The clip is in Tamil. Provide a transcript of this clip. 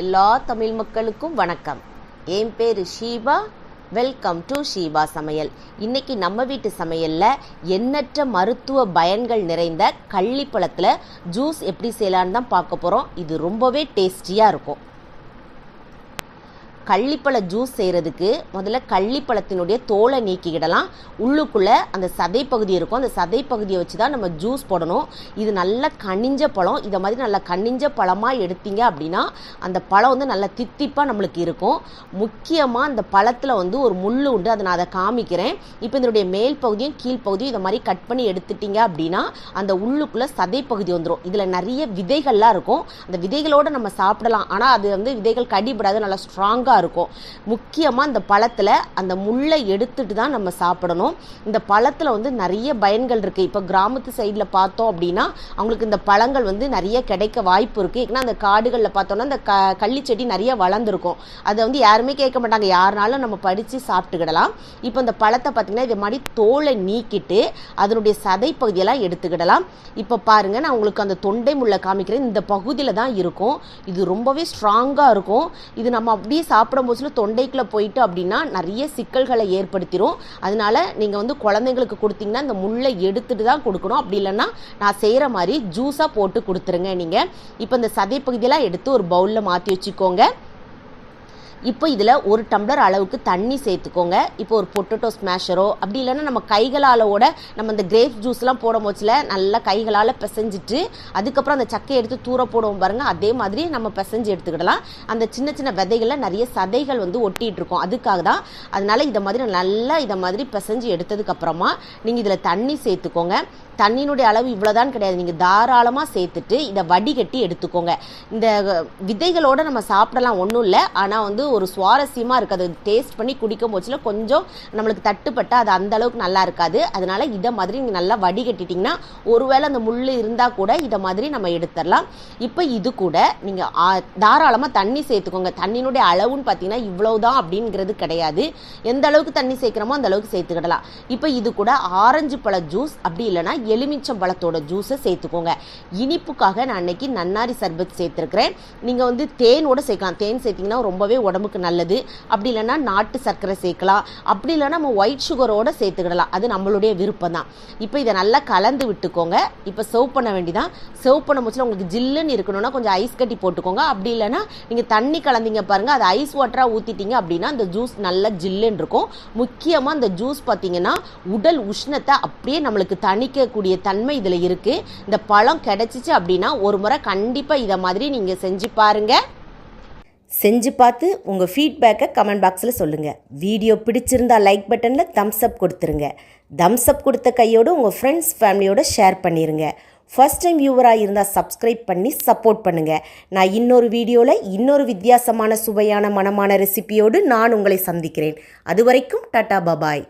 எல்லா தமிழ் மக்களுக்கும் வணக்கம். என் பேர் ஷீபா. வெல்கம் டு ஷீபா சமையல். இன்னைக்கு நம்ம வீட்டு சமையலில் எண்ணற்ற மருத்துவ பயன்கள் நிறைந்த கள்ளிப்பழத்தில் ஜூஸ் எப்படி செய்யலான்னு தான் பார்க்க போகிறோம் இது ரொம்பவே டேஸ்டியாக இருக்கும். கள்ளிப்பழ ஜூஸ் செய்கிறதுக்கு முதல்ல கள்ளிப்பழத்தினுடைய தோலை நீக்கிக்கிடலாம். உள்ளுக்குள்ளே அந்த சதை பகுதி இருக்கும். அந்த சதை பகுதியை வச்சு தான் நம்ம ஜூஸ் போடணும். இது நல்ல கனிஞ்ச பழம். இதை மாதிரி நல்லா கனிஞ்ச பழமாக எடுத்தீங்க அப்படின்னா அந்த பழம் வந்து நல்லா தித்திப்பாக நம்மளுக்கு இருக்கும். முக்கியமாக அந்த பழத்தில் வந்து ஒரு முள் உண்டு. அதை நான் அதை காமிக்கிறேன். இப்போ இதனுடைய மேல் பகுதியும் கீழ் பகுதியும் இதை மாதிரி கட் பண்ணி எடுத்துட்டீங்க அப்படின்னா அந்த உள்ளுக்குள்ளே சதை பகுதி வந்துடும் இதில் நிறைய விதைகள்லாம் இருக்கும். அந்த விதைகளோடு நம்ம சாப்பிடலாம். ஆனால் அது வந்து விதைகள் கடிபடாது. நல்லா ஸ்ட்ராங்காக இருக்கும். முக்கியமாக அந்த பழத்தில் அந்த முள்ளை எடுத்துட்டு தான் நம்ம சாப்பிடணும். இந்த பழத்தில் வந்து நிறைய பயன்கள் இருக்குது இப்போ கிராமத்து சைடில் பார்த்தோம் அப்படின்னா அவங்களுக்கு இந்த பழங்கள் வந்து நிறைய கிடைக்க வாய்ப்பு இருக்குது ஏன்னா அந்த காடுகளில் பார்த்தோன்னா அந்த க கள்ளி செடி நிறைய வளர்ந்துருக்கும். அதை வந்து யாருமே கேட்க மாட்டாங்க. யாருனாலும் நம்ம படித்து சாப்பிட்டுக்கிடலாம். இப்போ இந்த பழத்தை பார்த்திங்கன்னா இது மாதிரி தோலை நீக்கிட்டு அதனுடைய சதை பகுதியெல்லாம் எடுத்துக்கிடலாம். இப்போ பாருங்கள் நான் உங்களுக்கு அந்த தொண்டை முள்ளை காமிக்கிறேன். இந்த பகுதியில் தான் இருக்கும். இது ரொம்பவே ஸ்ட்ராங்காக இருக்கும். இது நம்ம அப்படியே சாப்பிடும் போதுல தொண்டைக்குள்ளே போயிட்டு அப்படின்னா நிறைய சிக்கல்களை ஏற்படுத்திடும் அதனால நீங்கள் வந்து குழந்தைங்களுக்கு கொடுத்தீங்கன்னா இந்த முள்ளை எடுத்துட்டு தான் கொடுக்கணும். அப்படி இல்லைன்னா நான் செய்கிற மாதிரி ஜூஸாக போட்டு கொடுத்துருங்க நீங்கள் இப்போ இந்த சதை பகுதியெல்லாம் எடுத்து ஒரு பவுலில் மாற்றி வச்சுக்கோங்க. இப்போ இதில் ஒரு டம்ளர் அளவுக்கு தண்ணி சேர்த்துக்கோங்க. இப்போ ஒரு பொட்டேட்டோ ஸ்மாஷரோ அப்படி இல்லைன்னா நம்ம கைகளாலோட நம்ம இந்த கிரேப் ஜூஸ்லாம் போடும் போச்சில் நல்லா கைகளால் பிசைஞ்சிட்டு அதுக்கப்புறம் அந்த சக்கையை எடுத்து தூர போடுவோம் பாருங்க அதே மாதிரி நம்ம பிசைஞ்சு எடுத்துக்கிடலாம். அந்த சின்ன சின்ன விதைகளில் நிறைய சதைகள் வந்து ஒட்டிகிட்டு இருக்கும். அதுக்காக தான் அதனால் இதை மாதிரி நல்லா இதை மாதிரி பிசைஞ்சு எடுத்ததுக்கப்புறமா நீங்கள் இதில் தண்ணி சேர்த்துக்கோங்க. தண்ணியினுடைய அளவு இவ்வளோதான் கிடையாது. நீங்கள் தாராளமாக சேர்த்துட்டு இதை வடிகட்டி எடுத்துக்கோங்க. இந்த விதைகளோடு நம்ம சாப்பிடலாம் ஒன்றும் இல்லை. ஆனால் வந்து ஒரு சுவாரஸ்யமாக இருக்குது. அது டேஸ்ட் பண்ணி குடிக்கும் போச்சுல கொஞ்சம் நம்மளுக்கு தட்டுப்பட்டு அது அந்த அளவுக்கு நல்லா இருக்காது. அதனால இதை மாதிரி நீங்கள் நல்லா வடிகட்டிட்டிங்கன்னா ஒருவேளை அந்த முள் இருந்தால் கூட இதை மாதிரி நம்ம எடுத்துடலாம். இப்போ இது கூட நீங்கள் தாராளமாக தண்ணி சேர்த்துக்கோங்க. தண்ணியினுடைய அளவுன்னு பார்த்தீங்கன்னா இவ்வளவுதான் அப்படிங்கிறது கிடையாது. எந்த அளவுக்கு தண்ணி சேர்க்குறோமோ அந்த அளவுக்கு சேர்த்துக்கிடலாம். இப்போ இது கூட ஆரஞ்சு பழ ஜூஸ் அப்படி இல்லைன்னா எலுமிச்சம் பழத்தோட ஜூஸை சேர்த்துக்கோங்க. இனிப்புக்காக நான் அன்னைக்கு நன்னாரி சர்பத் சேர்த்துருக்கிறேன். நீங்கள் வந்து தேனோட சேர்க்கலாம். தேன் சேர்த்திங்கன்னா ரொம்பவே உடம்புக்கு நல்லது. அப்படி இல்லைன்னா நாட்டு சர்க்கரை சேர்க்கலாம். அப்படி இல்லைன்னா நம்ம ஒயிட் சுகரோட சேர்த்துக்கிடலாம். அது நம்மளுடைய விருப்பம் தான் இப்போ இதை நல்லா கலந்து விட்டுக்கோங்க. இப்போ சர்வ் பண்ண வேண்டிதான் சர்வ் பண்ண முச்சில் உங்களுக்கு ஜில்லுன்னு இருக்கணும்னா கொஞ்சம் ஐஸ் கட்டி போட்டுக்கோங்க. அப்படி இல்லைன்னா நீங்கள் தண்ணி கலந்தீங்க பாருங்கள் அது ஐஸ் வாட்டராக ஊற்றிட்டீங்க அப்படின்னா அந்த ஜூஸ் நல்லா ஜில்லுன்னு இருக்கும். முக்கியமாக அந்த ஜூஸ் பார்த்தீங்கன்னா உடல் உஷ்ணத்தை அப்படியே நம்மளுக்கு தணிக்கக்கூடிய தன்மை இதில் இருக்குது இந்த பழம் கிடச்சிச்சு அப்படின்னா ஒரு முறை கண்டிப்பாக இதை மாதிரி நீங்கள் செஞ்சு பாருங்கள் செஞ்சு பார்த்து உங்கள் ஃபீட்பேக்கை கமெண்ட் பாக்ஸில் சொல்லுங்கள் வீடியோ பிடிச்சிருந்தா லைக் பட்டனில் தம்ஸ் அப் கொடுத்துருங்க. தம்ஸ் அப் கொடுத்த கையோடு உங்கள் ஃப்ரெண்ட்ஸ் ஃபேமிலியோட ஷேர் பண்ணிடுங்க ஃபஸ்ட் டைம் வியூவராக இருந்தால் சப்ஸ்கிரைப் பண்ணி சப்போர்ட் பண்ணுங்கள் நான் இன்னொரு வீடியோவில் இன்னொரு வித்தியாசமான சுவையான மனமான ரெசிபியோடு நான் உங்களை சந்திக்கிறேன். அது வரைக்கும் டாட்டா பபாய்